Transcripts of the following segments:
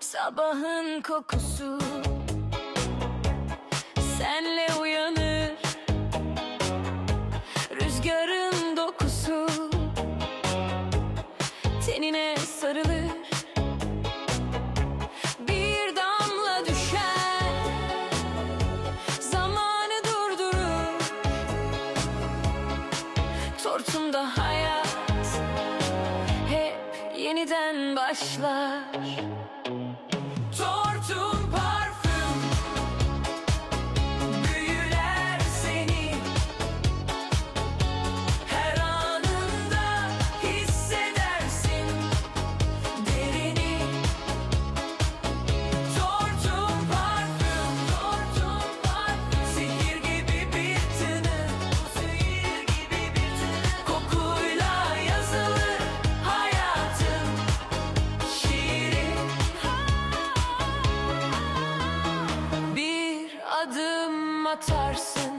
Sabahın kokusu Senle Hortumda hayat hep yeniden başlar. atarsın.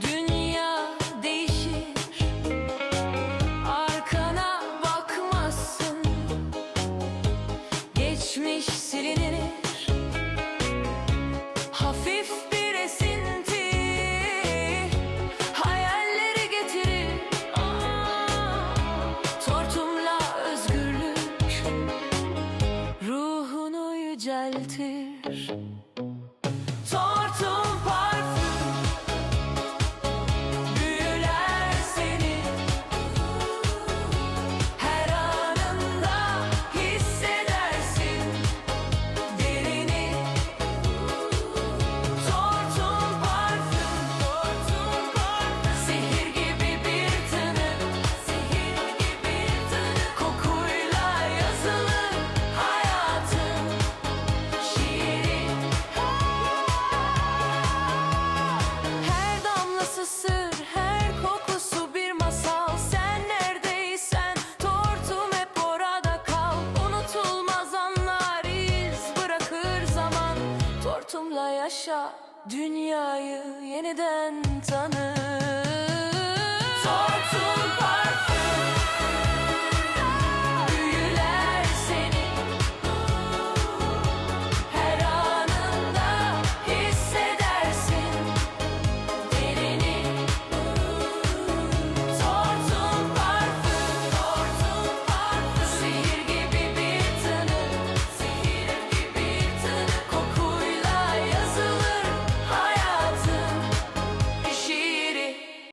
Dünya değişir. Arkana bakmazsın. Geçmiş silinir. Hafif bir esinti. Hayalleri getirir. Tortumla özgürlük Ruhunu yüceltir. yaşa, dünyayı yeniden tanı.